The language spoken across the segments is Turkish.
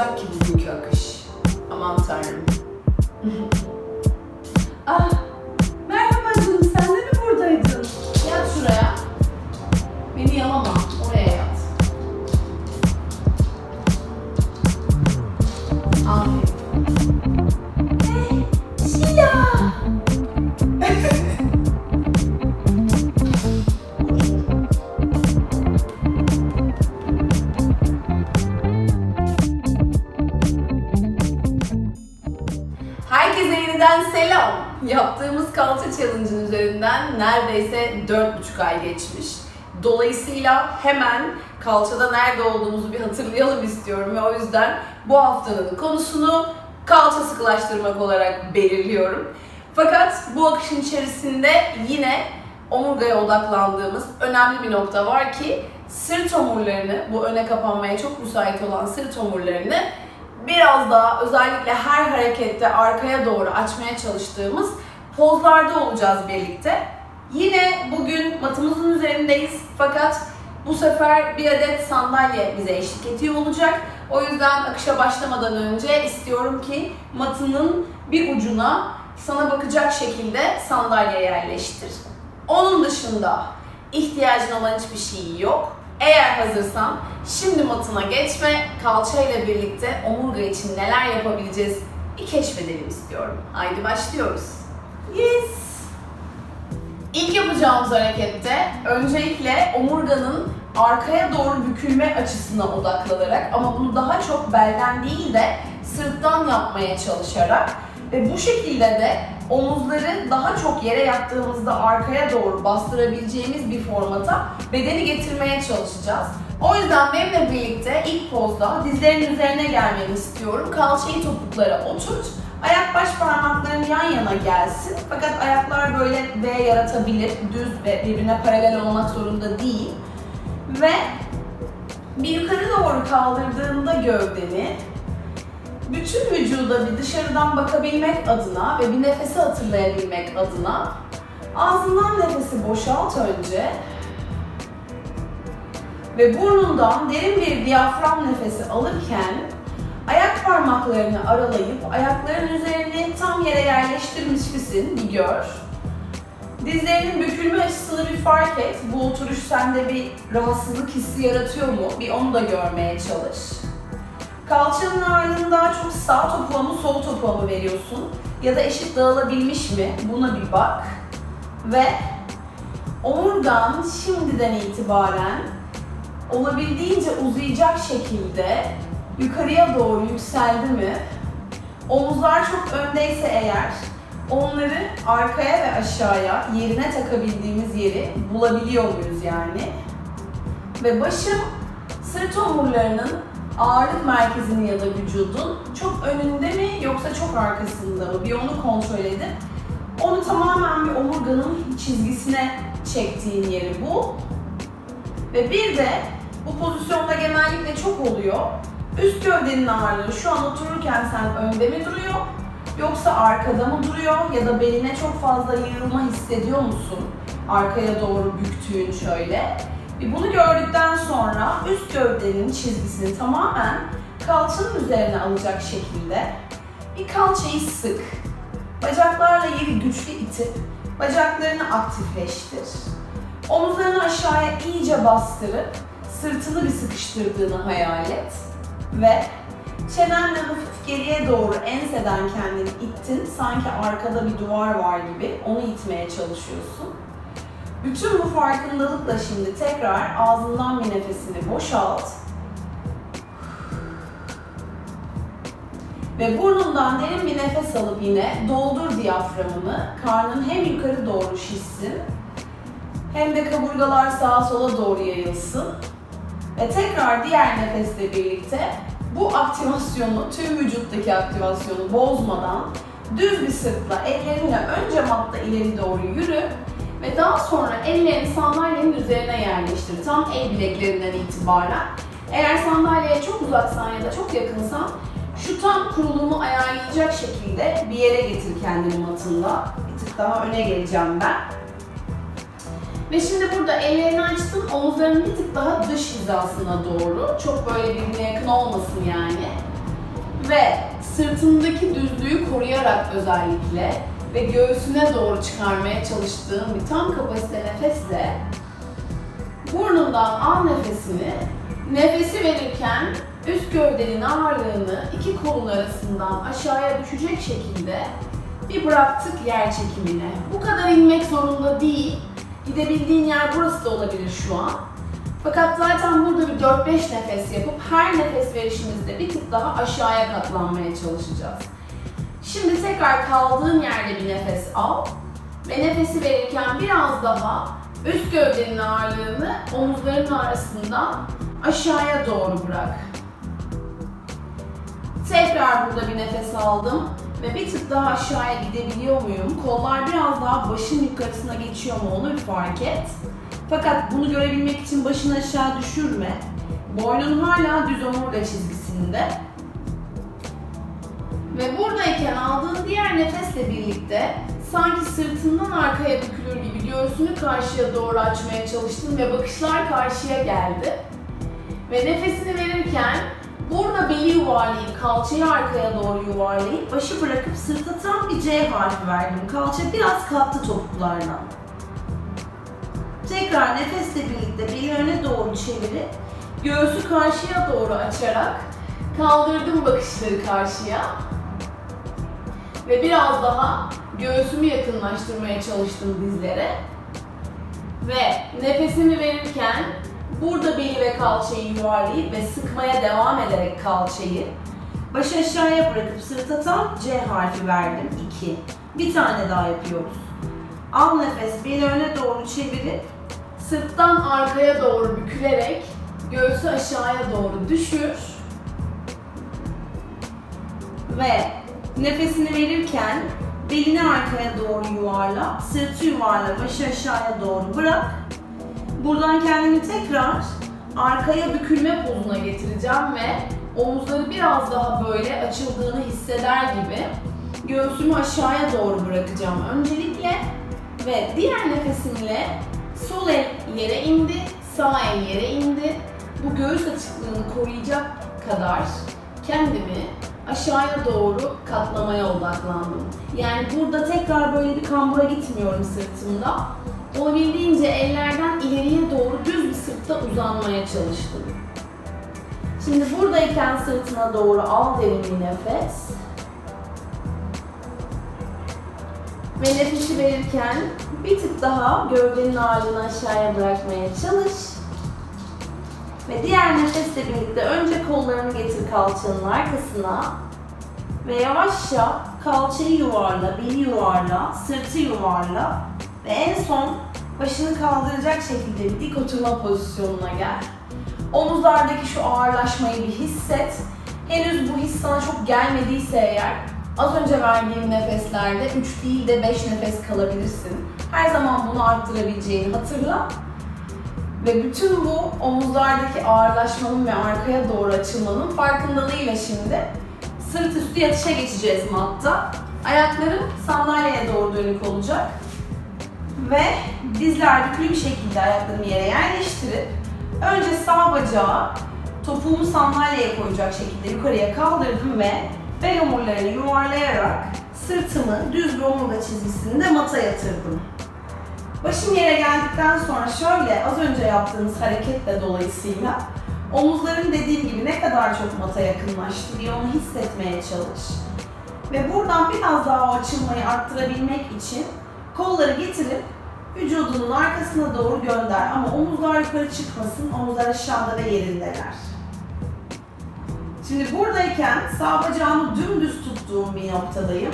olacak ki bizimki akış? Aman tanrım. Yaptığımız kalça challenge'ın üzerinden neredeyse 4,5 ay geçmiş. Dolayısıyla hemen kalçada nerede olduğumuzu bir hatırlayalım istiyorum ve o yüzden bu haftanın konusunu kalça sıkılaştırmak olarak belirliyorum. Fakat bu akışın içerisinde yine omurgaya odaklandığımız önemli bir nokta var ki sırt omurlarını, bu öne kapanmaya çok müsait olan sırt omurlarını biraz daha özellikle her harekette arkaya doğru açmaya çalıştığımız pozlarda olacağız birlikte. Yine bugün matımızın üzerindeyiz fakat bu sefer bir adet sandalye bize eşlik ediyor olacak. O yüzden akışa başlamadan önce istiyorum ki matının bir ucuna sana bakacak şekilde sandalye yerleştir. Onun dışında ihtiyacın olan hiçbir şey yok. Eğer hazırsan şimdi matına geç ve kalça ile birlikte omurga için neler yapabileceğiz bir keşfedelim istiyorum. Haydi başlıyoruz. Yes! İlk yapacağımız harekette öncelikle omurganın arkaya doğru bükülme açısına odaklanarak ama bunu daha çok belden değil de sırttan yapmaya çalışarak ve bu şekilde de omuzları daha çok yere yattığımızda arkaya doğru bastırabileceğimiz bir formata bedeni getirmeye çalışacağız. O yüzden benimle birlikte ilk pozda dizlerin üzerine gelmeni istiyorum. Kalçayı topuklara oturt. Ayak baş parmakların yan yana gelsin. Fakat ayaklar böyle V yaratabilir. Düz ve birbirine paralel olmak zorunda değil. Ve bir yukarı doğru kaldırdığında gövdeni bütün vücuda bir dışarıdan bakabilmek adına ve bir nefesi hatırlayabilmek adına ağzından nefesi boşalt önce ve burnundan derin bir diyafram nefesi alırken ayak parmaklarını aralayıp ayakların üzerini tam yere yerleştirmiş misin bir gör. Dizlerinin bükülme açısını bir fark et. Bu oturuş sende bir rahatsızlık hissi yaratıyor mu? Bir onu da görmeye çalış. Kalçanın ağırlığını daha çok sağ topuğa mı sol topuğa mı veriyorsun? Ya da eşit dağılabilmiş mi? Buna bir bak. Ve omurgan şimdiden itibaren olabildiğince uzayacak şekilde yukarıya doğru yükseldi mi? Omuzlar çok öndeyse eğer onları arkaya ve aşağıya yerine takabildiğimiz yeri bulabiliyor muyuz yani? Ve başım sırt omurlarının ağırlık merkezini ya da vücudun çok önünde mi yoksa çok arkasında mı? Bir onu kontrol edip onu tamamen bir omurganın çizgisine çektiğin yeri bu. Ve bir de bu pozisyonda genellikle çok oluyor. Üst gövdenin ağırlığı şu an otururken sen önde mi duruyor yoksa arkada mı duruyor ya da beline çok fazla yığılma hissediyor musun? Arkaya doğru büktüğün şöyle. Bunu gördükten sonra üst gövdenin çizgisini tamamen kalçanın üzerine alacak şekilde bir kalçayı sık. Bacaklarla yeri güçlü itip bacaklarını aktifleştir. Omuzlarını aşağıya iyice bastırıp sırtını bir sıkıştırdığını hayal et ve çenenle hafif geriye doğru enseden kendini ittin. Sanki arkada bir duvar var gibi onu itmeye çalışıyorsun. Bütün bu farkındalıkla şimdi tekrar ağzından bir nefesini boşalt. Ve burnundan derin bir nefes alıp yine doldur diyaframını. Karnın hem yukarı doğru şişsin hem de kaburgalar sağa sola doğru yayılsın. Ve tekrar diğer nefesle birlikte bu aktivasyonu, tüm vücuttaki aktivasyonu bozmadan düz bir sırtla ellerinle önce matta ileri doğru yürü ve daha sonra ellerini sandalyenin üzerine yerleştir. Tam el bileklerinden itibaren. Eğer sandalyeye çok uzaksan ya da çok yakınsan şu tam kurulumu ayarlayacak şekilde bir yere getir kendini matında. Bir tık daha öne geleceğim ben. Ve şimdi burada ellerini açtın, omuzların bir tık daha dış hizasına doğru. Çok böyle birbirine yakın olmasın yani. Ve sırtındaki düzlüğü koruyarak özellikle ve göğsüne doğru çıkarmaya çalıştığım bir tam kapasite nefesle burnundan al nefesini. Nefesi verirken üst gövdenin ağırlığını iki kolun arasından aşağıya düşecek şekilde bir bıraktık yer çekimine. Bu kadar inmek zorunda değil. Gidebildiğin yer burası da olabilir şu an. Fakat zaten burada bir 4-5 nefes yapıp her nefes verişimizde bir tık daha aşağıya katlanmaya çalışacağız. Şimdi tekrar kaldığın yerde bir nefes al ve nefesi verirken biraz daha üst gövdenin ağırlığını omuzların arasından aşağıya doğru bırak. Tekrar burada bir nefes aldım ve bir tık daha aşağıya gidebiliyor muyum? Kollar biraz daha başın yukarısına geçiyor mu onu bir fark et. Fakat bunu görebilmek için başını aşağı düşürme. Boynun hala düz omurga çizgisinde. Ve buradayken aldığın diğer nefesle birlikte sanki sırtından arkaya bükülür gibi göğsünü karşıya doğru açmaya çalıştın ve bakışlar karşıya geldi. Ve nefesini verirken burada beli yuvarlayıp kalçayı arkaya doğru yuvarlayıp başı bırakıp sırta tam bir C harfi verdim. Kalça biraz kalktı topuklardan. Tekrar nefesle birlikte beli öne doğru çevirip göğsü karşıya doğru açarak kaldırdım bakışları karşıya. Ve biraz daha göğsümü yakınlaştırmaya çalıştım dizlere. Ve nefesimi verirken burada beli ve kalçayı yuvarlayıp ve sıkmaya devam ederek kalçayı başı aşağıya bırakıp sırta tam C harfi verdim. 2. Bir tane daha yapıyoruz. Al nefes, beli öne doğru çevirip sırttan arkaya doğru bükülerek göğsü aşağıya doğru düşür. Ve nefesini verirken belini arkaya doğru yuvarla, sırtı yuvarla, başı aşağıya doğru bırak. Buradan kendimi tekrar arkaya bükülme pozuna getireceğim ve omuzları biraz daha böyle açıldığını hisseder gibi göğsümü aşağıya doğru bırakacağım öncelikle ve diğer nefesimle sol el yere indi, sağ el yere indi. Bu göğüs açıklığını koruyacak kadar kendimi aşağıya doğru katlamaya odaklandım. Yani burada tekrar böyle bir kambura gitmiyorum sırtımda. Olabildiğince ellerden ileriye doğru düz bir sırtta uzanmaya çalıştım. Şimdi buradayken sırtına doğru al derin bir nefes. Ve nefesi verirken bir tık daha gövdenin ağırlığını aşağıya bırakmaya çalış. Ve diğer nefesle birlikte önce kollarını getir kalçanın arkasına. Ve yavaşça kalçayı yuvarla, beli yuvarla, sırtı yuvarla. Ve en son başını kaldıracak şekilde bir dik oturma pozisyonuna gel. Omuzlardaki şu ağırlaşmayı bir hisset. Henüz bu his sana çok gelmediyse eğer az önce verdiğim nefeslerde 3 değil de 5 nefes kalabilirsin. Her zaman bunu arttırabileceğini hatırla. Ve bütün bu omuzlardaki ağırlaşmanın ve arkaya doğru açılmanın farkındalığıyla şimdi sırt üstü yatışa geçeceğiz matta. Ayaklarım sandalyeye doğru dönük olacak. Ve dizler bükülü bir şekilde ayaklarımı yere yerleştirip önce sağ bacağı topuğumu sandalyeye koyacak şekilde yukarıya kaldırdım ve bel omurlarını yuvarlayarak sırtımı düz bir omurga çizgisinde mata yatırdım. Başım yere geldikten sonra şöyle az önce yaptığımız hareketle dolayısıyla omuzların dediğim gibi ne kadar çok mata yakınlaştı diye onu hissetmeye çalış. Ve buradan biraz daha o açılmayı arttırabilmek için kolları getirip vücudunun arkasına doğru gönder ama omuzlar yukarı çıkmasın, omuzlar aşağıda ve yerindeler. Şimdi buradayken sağ bacağımı dümdüz tuttuğum bir noktadayım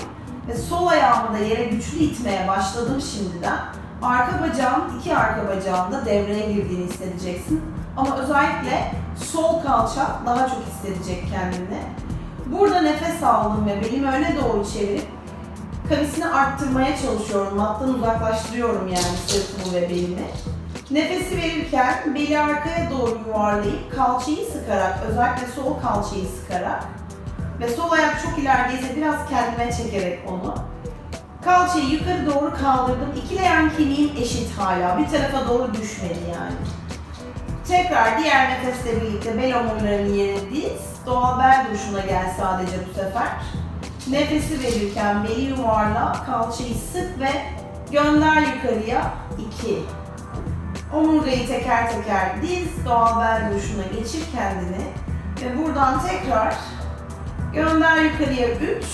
ve sol ayağımı da yere güçlü itmeye başladım şimdiden. Arka bacağım, iki arka bacağımda devreye girdiğini hissedeceksin. Ama özellikle sol kalça daha çok hissedecek kendini. Burada nefes aldım ve belimi öne doğru çevirip kavisini arttırmaya çalışıyorum. Mattan uzaklaştırıyorum yani sırtımı ve belimi. Nefesi verirken beli arkaya doğru yuvarlayıp kalçayı sıkarak, özellikle sol kalçayı sıkarak ve sol ayak çok ilerideyse biraz kendime çekerek onu. Kalçayı yukarı doğru kaldırdım. İki leğen kemiğim eşit hala. Bir tarafa doğru düşmedi yani. Tekrar diğer nefesle birlikte bel omurlarını yere diz. Doğal bel duruşuna gel sadece bu sefer. Nefesi verirken beli yuvarla, kalçayı sık ve gönder yukarıya. 2. Omurgayı teker teker diz, doğal bel duruşuna geçir kendini. Ve buradan tekrar gönder yukarıya 3.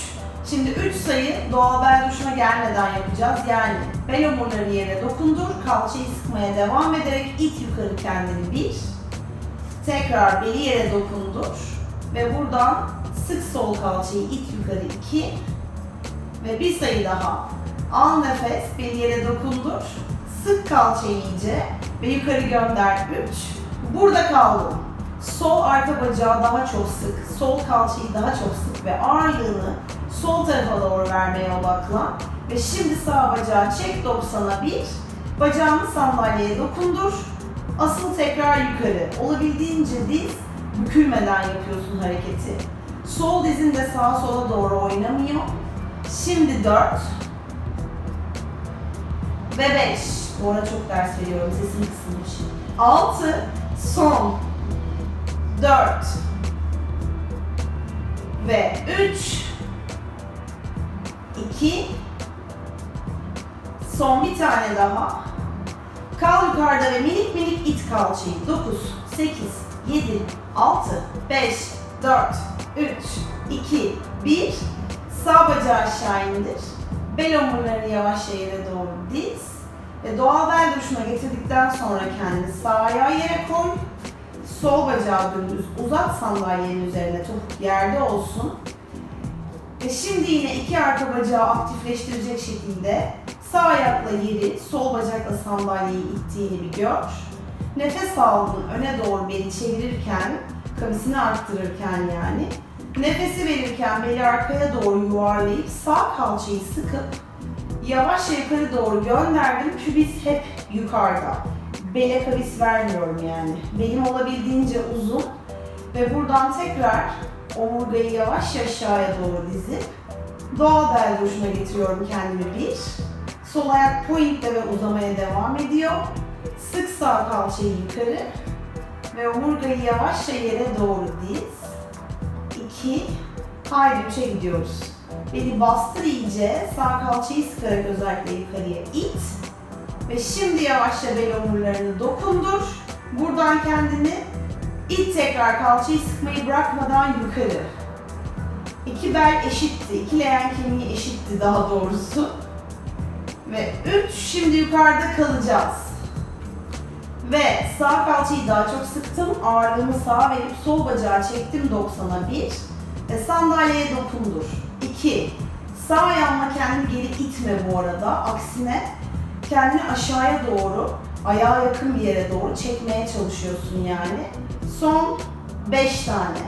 Şimdi 3 sayı doğal bel duruşuna gelmeden yapacağız. Yani bel omurlarını yere dokundur, kalçayı sıkmaya devam ederek it yukarı kendini 1. Tekrar beli yere dokundur ve buradan sık sol kalçayı it yukarı 2 ve bir sayı daha. Al nefes, beli yere dokundur. Sık kalçayı iyice ve yukarı gönder 3. Burada kaldım. Sol arka bacağı daha çok sık, sol kalçayı daha çok sık ve ağırlığını sol tarafa doğru vermeye odaklan. Ve şimdi sağ bacağı çek 90'a 1. Bacağını sandalyeye dokundur. Asıl tekrar yukarı. Olabildiğince diz bükülmeden yapıyorsun hareketi. Sol dizin de sağa sola doğru oynamıyor. Şimdi 4 ve 5. Bu ara çok ders veriyorum, sesim kısılmış. 6, son. 4 ve 3 2 son bir tane daha. Kal yukarıda ve minik minik it kalçayı. 9, 8, 7, 6, 5, 4, 3, 2, 1. Sağ bacağı aşağı indir. Bel omurlarını yavaşça yere doğru diz. Ve doğal bel duruşuna getirdikten sonra kendini sağ ayağı yere koy. Sol bacağı dümdüz uzat sandalyenin üzerine topuk yerde olsun. Ve şimdi yine iki arka bacağı aktifleştirecek şekilde sağ ayakla yeri, sol bacakla sandalyeyi ittiğini bir gör. Nefes aldın öne doğru beli çevirirken, kavisini arttırırken yani. Nefesi verirken beli arkaya doğru yuvarlayıp sağ kalçayı sıkıp yavaşça yukarı doğru gönderdim. Pubis hep yukarıda. Bele kavis vermiyorum yani. Belim olabildiğince uzun ve buradan tekrar omurgayı yavaş aşağıya doğru dizip doğal bel duruşuna getiriyorum kendimi bir. Sol ayak pointte ve uzamaya devam ediyor. Sık sağ kalçayı yukarı ve omurgayı yavaşça yere doğru diz. 2 Haydi 3'e gidiyoruz. Beli bastır iyice. Sağ kalçayı sıkarak özellikle yukarıya it. Ve şimdi yavaşça bel omurlarını dokundur. Buradan kendini it tekrar kalçayı sıkmayı bırakmadan yukarı. İki bel eşitti. İki leğen kemiği eşitti daha doğrusu. Ve 3 şimdi yukarıda kalacağız. Ve sağ kalçayı daha çok sıktım. Ağırlığımı sağa verip sol bacağı çektim 90'a 1. Ve sandalyeye dokundur. 2. Sağ ayağınla kendini geri itme bu arada. Aksine kendini aşağıya doğru, ayağa yakın bir yere doğru çekmeye çalışıyorsun yani. Son 5 tane.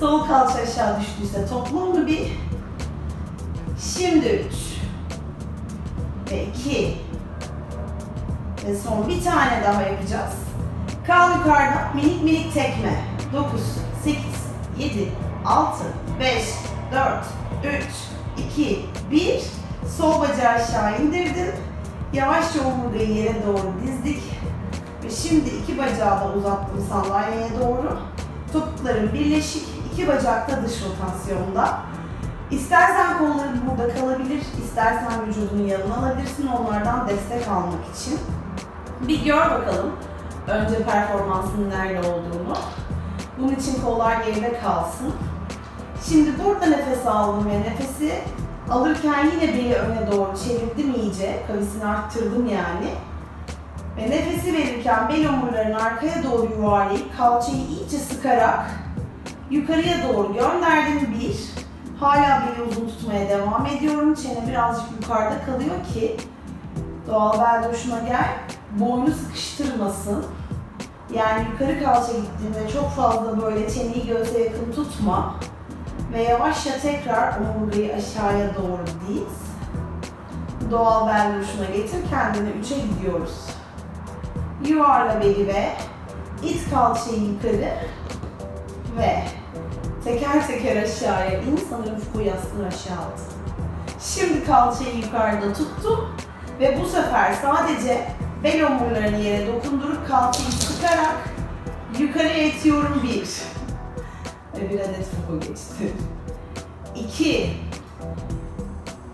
Sol kalça aşağı düştüyse toplamı bir. Şimdi 3. Ve 2. Ve son bir tane daha yapacağız. Kal yukarıda minik minik tekme. 9, 8, 7, 6, 5, 4, 3, 2, 1. Sol bacağı aşağı indirdim. Yavaşça omurgayı yere doğru dizdik. Ve şimdi iki bacağı da uzattım sandalyeye doğru. Topuklarım birleşik. iki bacak da dış rotasyonda. İstersen kolların burada kalabilir, istersen vücudunu yanına alabilirsin onlardan destek almak için. Bir gör bakalım önce performansının nerede olduğunu. Bunun için kollar geride kalsın. Şimdi burada nefes aldım ve nefesi alırken yine beli öne doğru çevirdim iyice. Kavisini arttırdım yani. Ve nefesi verirken bel omurlarını arkaya doğru yuvarlayıp kalçayı iyice sıkarak yukarıya doğru gönderdim bir. Hala beli uzun tutmaya devam ediyorum. Çene birazcık yukarıda kalıyor ki doğal bel duruşuna gel. Boynu sıkıştırmasın. Yani yukarı kalça gittiğinde çok fazla böyle çeneyi göğse yakın tutma. Ve yavaşça tekrar omurgayı aşağıya doğru diz. Doğal bel duruşuna getir kendini. Üçe gidiyoruz. Yuvarla beli ve it kalçayı yukarı ve teker teker aşağıya in. Sanırım fuku yastığını aşağı aldı. Şimdi kalçayı yukarıda tuttum ve bu sefer sadece bel omurlarını yere dokundurup kalçayı sıkarak Yukarıya itiyorum bir. Ve bir adet foku geçti. İki.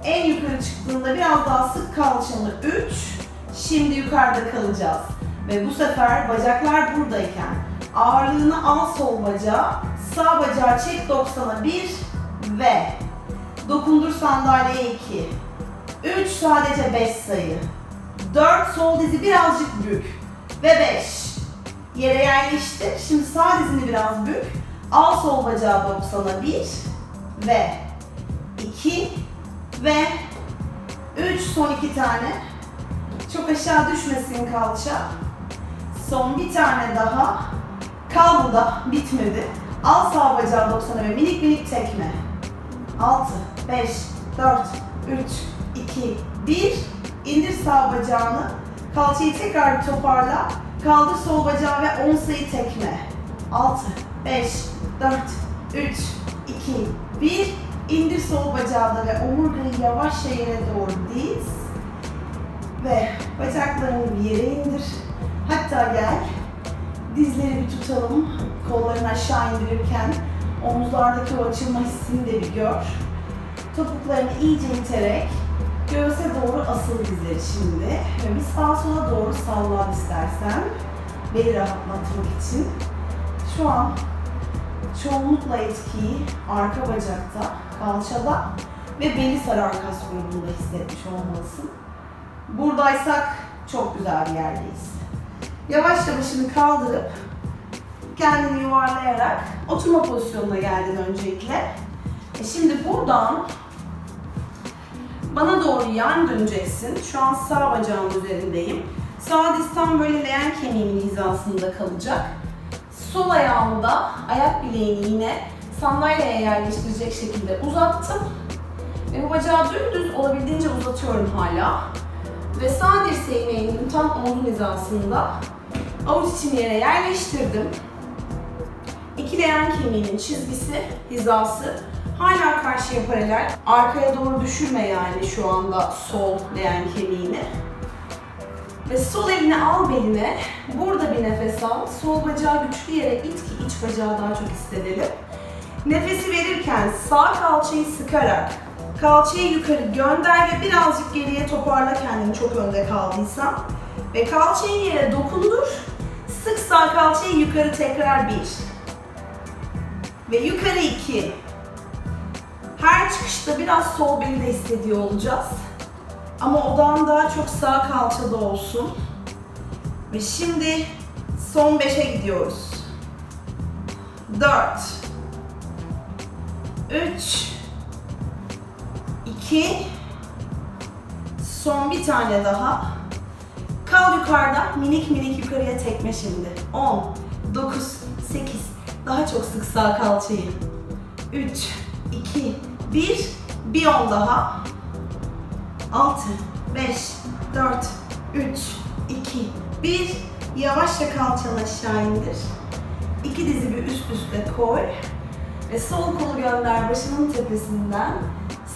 En yukarı çıktığında biraz daha sık kalçanı. Üç. Şimdi yukarıda kalacağız. Ve bu sefer bacaklar buradayken ağırlığını al sol bacağı, sağ bacağı çek 90'a bir ve dokundur sandalyeye 2. 3 sadece 5 sayı. 4 sol dizi birazcık bük ve 5. Yere yerleştir. Şimdi sağ dizini biraz bük. Al sol bacağı 90'a 1 ve 2 ve 3 son 2 tane. Çok aşağı düşmesin kalça. Son bir tane daha. Kal burada. Bitmedi. Al sağ bacağı 90'a ve minik minik tekme. 6, 5, 4, 3, 2, 1. İndir sağ bacağını. Kalçayı tekrar bir toparla. Kaldır sol bacağı ve 10 sayı tekme. 6, 5, 4, 3, 2, 1. İndir sol bacağı ve omurgayı yavaşça yere doğru diz. Ve bacaklarını yere indir. Hatta gel. Dizleri bir tutalım. Kollarını aşağı indirirken omuzlardaki o açılma hissini de bir gör. Topuklarını iyice iterek göğse doğru asıl dizleri şimdi. Bir sağa sola doğru sallan istersen. Beli rahatlatmak için. Şu an çoğunlukla etkiyi arka bacakta, kalçada ve beli saran kas grubunda hissetmiş olmalısın. Buradaysak çok güzel bir yerdeyiz. Yavaşça başını kaldırıp kendini yuvarlayarak oturma pozisyonuna geldin öncelikle. E şimdi buradan bana doğru yan döneceksin. Şu an sağ bacağın üzerindeyim. Sağ diz böyle leğen kemiğimin hizasında kalacak. Sol ayağımı da ayak bileğini yine sandalyeye yerleştirecek şekilde uzattım. Ve bu bacağı dümdüz olabildiğince uzatıyorum hala. Ve sağ dirseğimi indim tam omzun hizasında. Avuç içimi yere yerleştirdim. İki leğen kemiğinin çizgisi, hizası hala karşıya paralel. Arkaya doğru düşürme yani şu anda sol leğen kemiğini. Ve sol elini al beline. Burada bir nefes al. Sol bacağı güçlü yere it ki iç bacağı daha çok hissedelim. Nefesi verirken sağ kalçayı sıkarak kalçayı yukarı gönder ve birazcık geriye toparla kendini çok önde kaldıysan. Ve kalçayı yere dokundur. Sık sağ kalçayı yukarı tekrar bir. Ve yukarı iki. Her çıkışta biraz sol beli de hissediyor olacağız. Ama odağın daha çok sağ kalçada olsun. Ve şimdi son 5'e gidiyoruz. 4 3 2 Son bir tane daha. Kal yukarıda. Minik minik yukarıya tekme şimdi. 10 9 8 Daha çok sık sağ kalçayı. 3 2 1 Bir on daha. 6, 5, 4, 3, 2, 1. Yavaşça kalçanı aşağı indir. İki dizi bir üst üste koy. Ve sol kolu gönder başının tepesinden.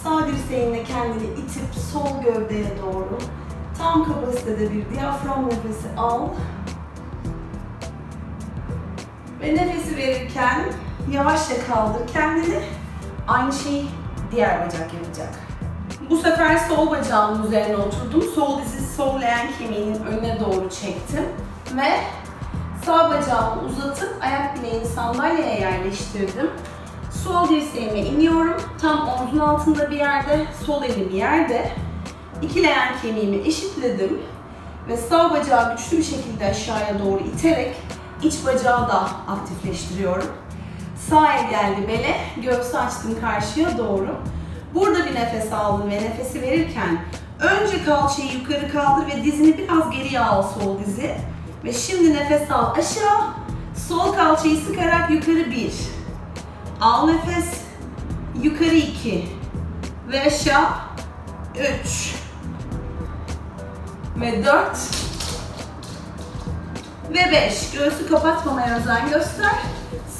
Sağ dirseğinle kendini itip sol gövdeye doğru. Tam kapasitede bir diyafram nefesi al. Ve nefesi verirken yavaşça kaldır kendini. Aynı şeyi diğer bacak yapacak. Bu sefer sol bacağımın üzerine oturdum. Sol dizi sol leğen kemiğinin önüne doğru çektim. Ve sağ bacağımı uzatıp ayak bileğini sandalyeye yerleştirdim. Sol dirseğime iniyorum. Tam omzun altında bir yerde, sol elim yerde. İki leğen kemiğimi eşitledim. Ve sağ bacağı güçlü bir şekilde aşağıya doğru iterek iç bacağı da aktifleştiriyorum. Sağ el geldi bele, göğsü açtım karşıya doğru. Burada bir nefes aldın ve nefesi verirken önce kalçayı yukarı kaldır ve dizini biraz geriye al sol dizi. Ve şimdi nefes al aşağı. Sol kalçayı sıkarak yukarı bir. Al nefes. Yukarı iki. Ve aşağı. Üç. Ve dört. Ve beş. Göğsü kapatmamaya özen göster.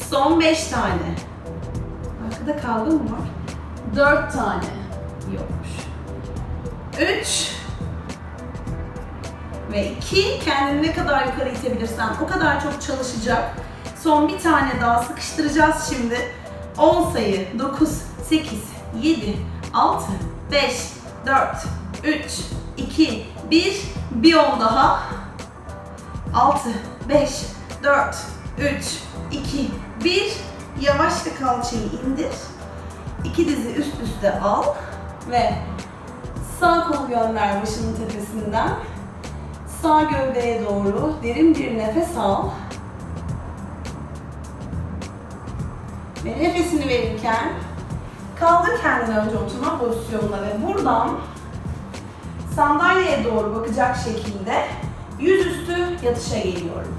Son beş tane. Arkada kavga mı var? Dört tane. Yokmuş. Üç. Ve iki. Kendini ne kadar yukarı itebilirsen o kadar çok çalışacak. Son bir tane daha sıkıştıracağız şimdi. 10 sayı. 9, 8, 7, 6, 5, 4, 3, 2, 1. Bir 10 daha. 6, 5, 4, 3, 2, 1. Yavaşça kalçayı indir. İki dizi üst üste al ve sağ kol gönder başının tepesinden. Sağ gövdeye doğru derin bir nefes al. Ve nefesini verirken kaldır kendini önce oturma pozisyonuna ve buradan sandalyeye doğru bakacak şekilde yüzüstü yatışa geliyorum.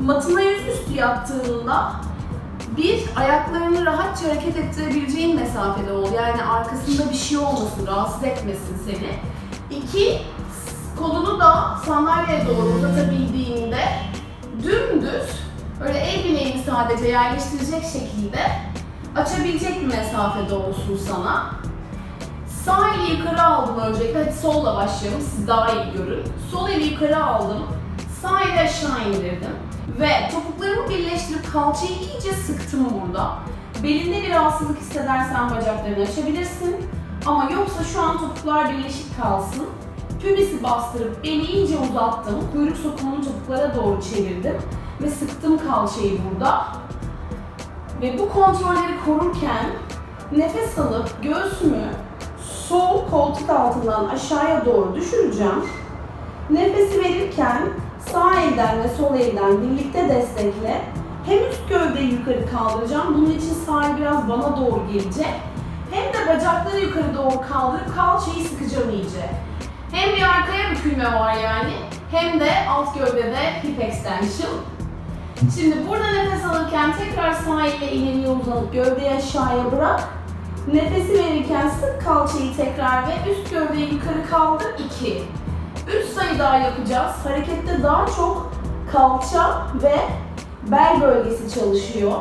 Matına yüzüstü yattığında bir, ayaklarını rahatça hareket ettirebileceğin mesafede ol. Yani arkasında bir şey olmasın, rahatsız etmesin seni. İki, kolunu da sandalyeye doğru uzatabildiğinde dümdüz, böyle el bileğini sadece yerleştirecek şekilde açabilecek bir mesafede olsun sana. Sağ eli yukarı aldım öncelikle. Hadi solla başlayalım. Siz daha iyi görün. Sol eli yukarı aldım. Sağ eli aşağı indirdim. Ve topuklarımı birleştirip kalçayı iyice sıktım burada. Belinde bir rahatsızlık hissedersen bacaklarını açabilirsin. Ama yoksa şu an topuklar birleşik kalsın. Pubisi bastırıp beni iyice uzattım. Kuyruk sokumunu topuklara doğru çevirdim. Ve sıktım kalçayı burada. Ve bu kontrolleri korurken nefes alıp göğsümü sol koltuk altından aşağıya doğru düşüreceğim. Nefesi verirken sağ elden ve sol elden birlikte destekle. Hem üst gövdeyi yukarı kaldıracağım. Bunun için sağ biraz bana doğru gelecek. Hem de bacakları yukarı doğru kaldırıp kalçayı sıkacağım iyice. Hem bir arkaya bükülme var yani. Hem de alt gövdede hip extension. Şimdi burada nefes alırken tekrar sağ elle ileriye uzanıp gövdeyi aşağıya bırak. Nefesi verirken sık kalçayı tekrar ve üst gövdeyi yukarı kaldır 2. 3 sayı daha yapacağız. Harekette daha çok kalça ve bel bölgesi çalışıyor.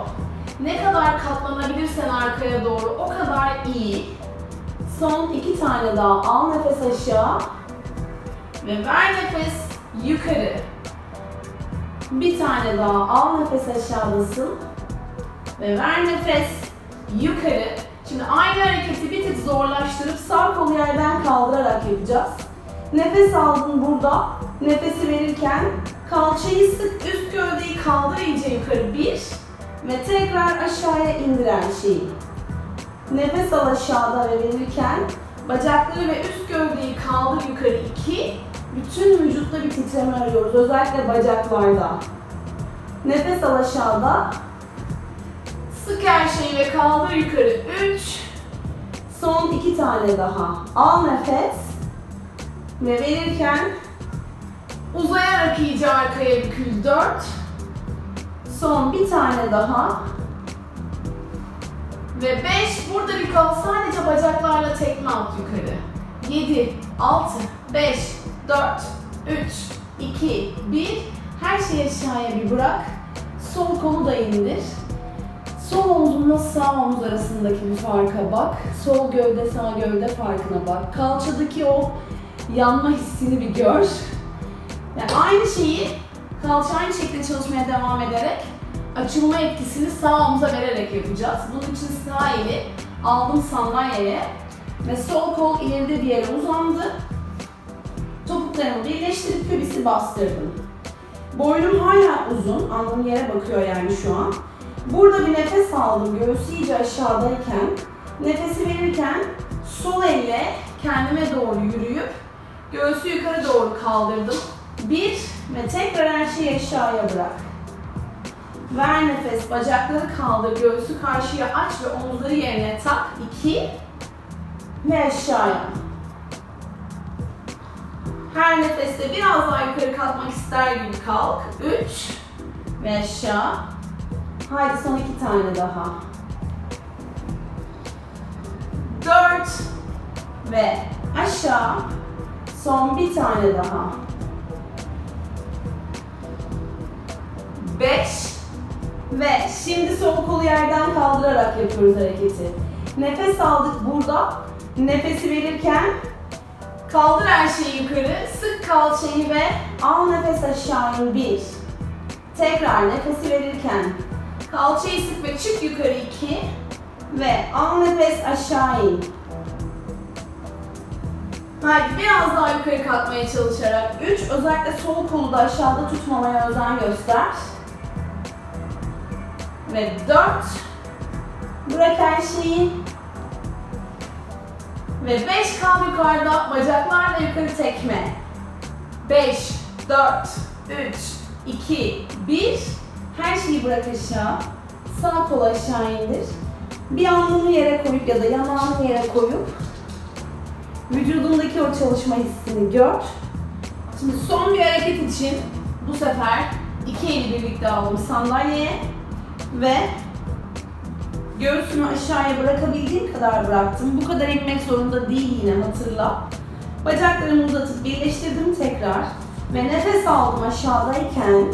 Ne kadar katlanabilirsen arkaya doğru o kadar iyi. Son iki tane daha al nefes aşağı ve ver nefes yukarı. Bir tane daha al nefes aşağıdasın ve ver nefes yukarı. Şimdi aynı hareketi bir tık zorlaştırıp sağ kolu yerden kaldırarak yapacağız. Nefes aldın burada. Nefesi verirken kalçayı sık, üst gövdeyi kaldır iyice yukarı bir ve tekrar aşağıya indir her şeyi. Nefes al aşağıda ve verirken bacakları ve üst gövdeyi kaldır yukarı iki. Bütün vücutta bir titreme arıyoruz. Özellikle bacaklarda. Nefes al aşağıda. Sık her şeyi ve kaldır yukarı. Üç. Son iki tane daha. Al nefes. Ve verirken uzayarak iyice arkaya bükül. Dört. Son bir tane daha. Ve 5 burada bir kal sadece bacaklarla tekme at yukarı. 7, 6, 5, 4, 3, 2, 1. Her şeyi aşağıya bir bırak. Sol kolu da indir. Sol omzunla sağ omuz arasındaki bir farka bak. Sol gövde sağ gövde farkına bak. Kalçadaki o yanma hissini bir gör. Yani aynı şeyi kalça aynı şekilde çalışmaya devam ederek açılma etkisini sağ omuza vererek yapacağız. Bunun için sağ eli aldım sandalyeye ve sol kol ileride bir yere uzandı. Topuklarımı birleştirip pubisi bastırdım. Boynum hala uzun, alnım yere bakıyor yani şu an. Burada bir nefes aldım, göğsü iyice aşağıdayken. Nefesi verirken sol elle kendime doğru yürüyüp göğsü yukarı doğru kaldırdım. Bir ve tekrar her şeyi aşağıya bırak. Ver nefes, bacakları kaldır, göğsü karşıya aç ve omuzları yerine tak. İki ve aşağıya. Her nefeste biraz daha yukarı kalkmak ister gibi kalk. Üç ve aşağı. Haydi son iki tane daha. Dört ve aşağı. Son bir tane daha. Beş ve şimdi sol kolu yerden kaldırarak yapıyoruz hareketi. Nefes aldık burada. Nefesi verirken kaldır her şeyi yukarı. Sık kalçayı ve al nefes aşağı in. Bir. Tekrar nefesi verirken kalçayı sık ve çık yukarı 2 ve al nefes aşağı in. Haydi biraz daha yukarı kalkmaya çalışarak 3 özellikle sol kolu da aşağıda tutmamaya özen göster. Ve 4 bırak her şeyi. Ve 5 kal yukarıda bacaklarla yukarı tekme. 5 4 3 2 1 her şeyi bırak aşağı. Sağ kolu aşağı indir. Bir alnını yere koyup ya da yanağını yere koyup vücudundaki o çalışma hissini gör. Şimdi son bir hareket için bu sefer iki eli birlikte aldım sandalyeye ve göğsümü aşağıya bırakabildiğim kadar bıraktım. Bu kadar inmek zorunda değil yine hatırla. Bacaklarımı uzatıp birleştirdim tekrar ve nefes aldım aşağıdayken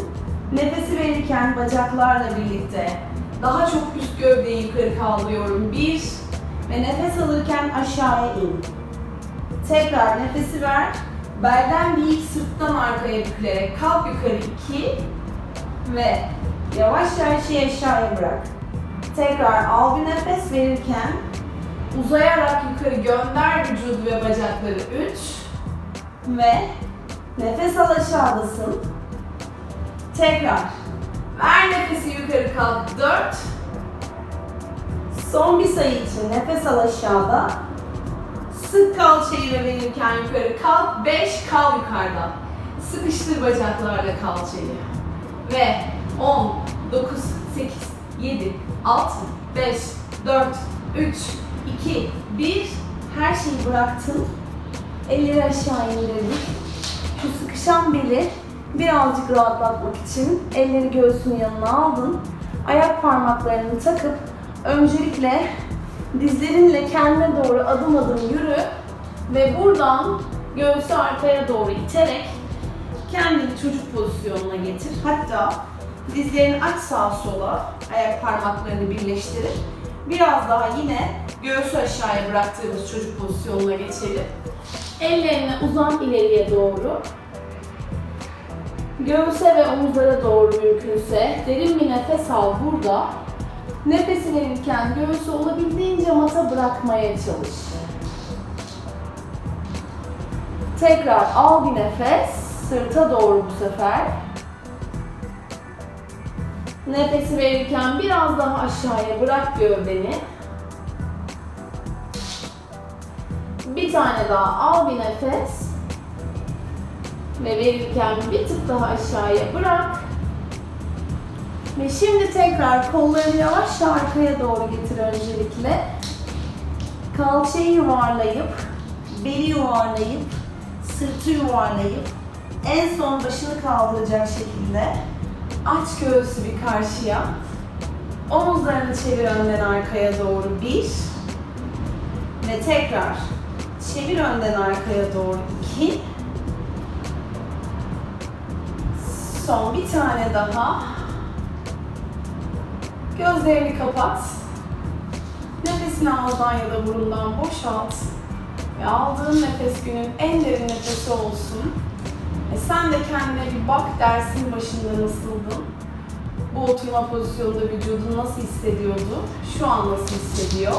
nefesi verirken bacaklarla birlikte daha çok üst gövdeyi yukarı kaldırıyorum. Bir ve nefes alırken aşağıya in. Tekrar nefesi ver. Belden değil sırttan arkaya bükülerek kalk yukarı iki ve yavaşça her şeyi aşağıya bırak. Tekrar al bir nefes verirken uzayarak yukarı gönder vücudu ve bacakları 3 ve nefes al aşağıdasın. Tekrar ver nefesi yukarı kalk 4 Son bir sayı için nefes al aşağıda. Sık kalçayı ve verirken yukarı kalk. 5 kal yukarıda. Sıkıştır bacaklarla kalçayı. Ve 10, 9, 8, 7, 6, 5, 4, 3, 2, 1. Her şeyi bıraktın. Elleri aşağı indirdik. Şu sıkışan beli birazcık rahatlatmak için elleri göğsünün yanına aldın. Ayak parmaklarını takıp öncelikle dizlerinle kendine doğru adım adım yürü ve buradan göğsü arkaya doğru iterek kendini çocuk pozisyonuna getir. Hatta dizlerini aç sağa sola, ayak parmaklarını birleştirip biraz daha yine göğsü aşağıya bıraktığımız çocuk pozisyonuna geçelim. Ellerini uzan ileriye doğru. Göğüse ve omuzlara doğru mümkünse derin bir nefes al burada. Nefesi verirken göğsü olabildiğince mata bırakmaya çalış. Tekrar al bir nefes, sırta doğru bu sefer. Nefesi verirken biraz daha aşağıya bırak gövdeni. Bir tane daha al bir nefes. Ve verirken bir tık daha aşağıya bırak. Ve şimdi tekrar kollarını yavaşça arkaya doğru getir öncelikle. Kalçayı yuvarlayıp, beli yuvarlayıp, sırtı yuvarlayıp, en son başını kaldıracak şekilde aç göğsü bir karşıya. Omuzlarını çevir önden arkaya doğru bir. Ve tekrar çevir önden arkaya doğru iki. Son bir tane daha. Gözlerini kapat. Nefesini ağızdan ya da burundan boşalt. Ve aldığın nefes günün en derin nefesi olsun. E sen de kendine bir bak dersin başında nasıldın? Bu oturma pozisyonunda vücudun nasıl hissediyordu? Şu an nasıl hissediyor?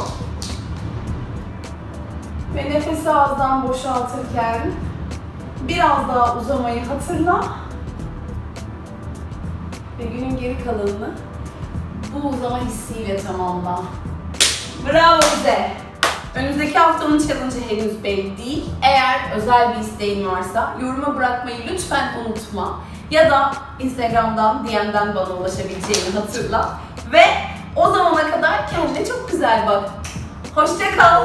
Ve nefesi ağızdan boşaltırken biraz daha uzamayı hatırla. Ve günün geri kalanını bu uzama hissiyle tamamla. Bravo bize. Önümüzdeki haftanın challenge'ı henüz belli değil. Eğer özel bir isteğin varsa yoruma bırakmayı lütfen unutma. Ya da Instagram'dan, DM'den bana ulaşabileceğini hatırla. Ve o zamana kadar kendine çok güzel bak. Hoşça kal.